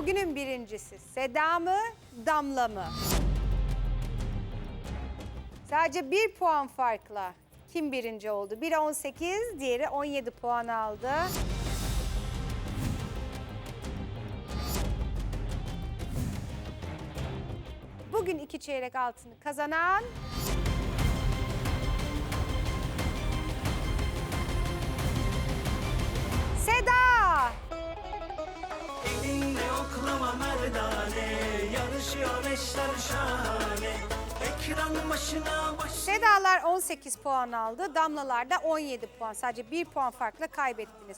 Bugünün birincisi Seda mı, Damla mı? Sadece bir puan farkla kim birinci oldu? Biri 18, diğeri 17 puan aldı. Bugün iki çeyrek altını kazanan Oklama merdane Yarışıyor eşler şahane Sedalar 18 puan aldı, Damlalar da 17 puan. Sadece 1 puan farkla kaybettiniz.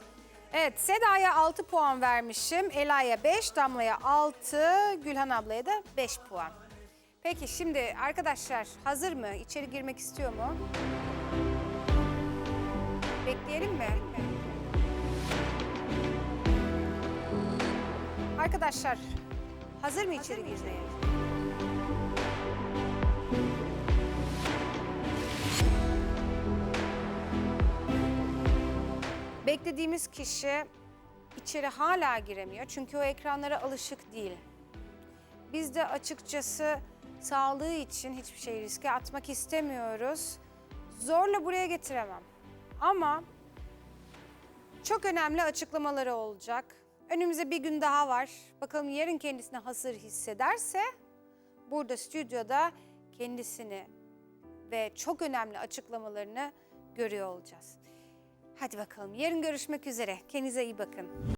Evet, Seda'ya 6 puan vermişim, Ela'ya 5, Damla'ya 6, Gülhan ablaya da 5 puan. Peki şimdi arkadaşlar hazır mı? İçeri girmek istiyor mu? Bekleyelim mi? Arkadaşlar hazır mı içeri girmeye? Beklediğimiz kişi içeri hala giremiyor çünkü o ekranlara alışık değil. Biz de açıkçası sağlığı için hiçbir şey riske atmak istemiyoruz. Zorla buraya getiremem. Ama çok önemli açıklamaları olacak. Önümüzde bir gün daha var. Bakalım yarın kendisini hazır hissederse burada stüdyoda kendisini ve çok önemli açıklamalarını görüyor olacağız. Hadi bakalım yarın görüşmek üzere. Kendinize iyi bakın.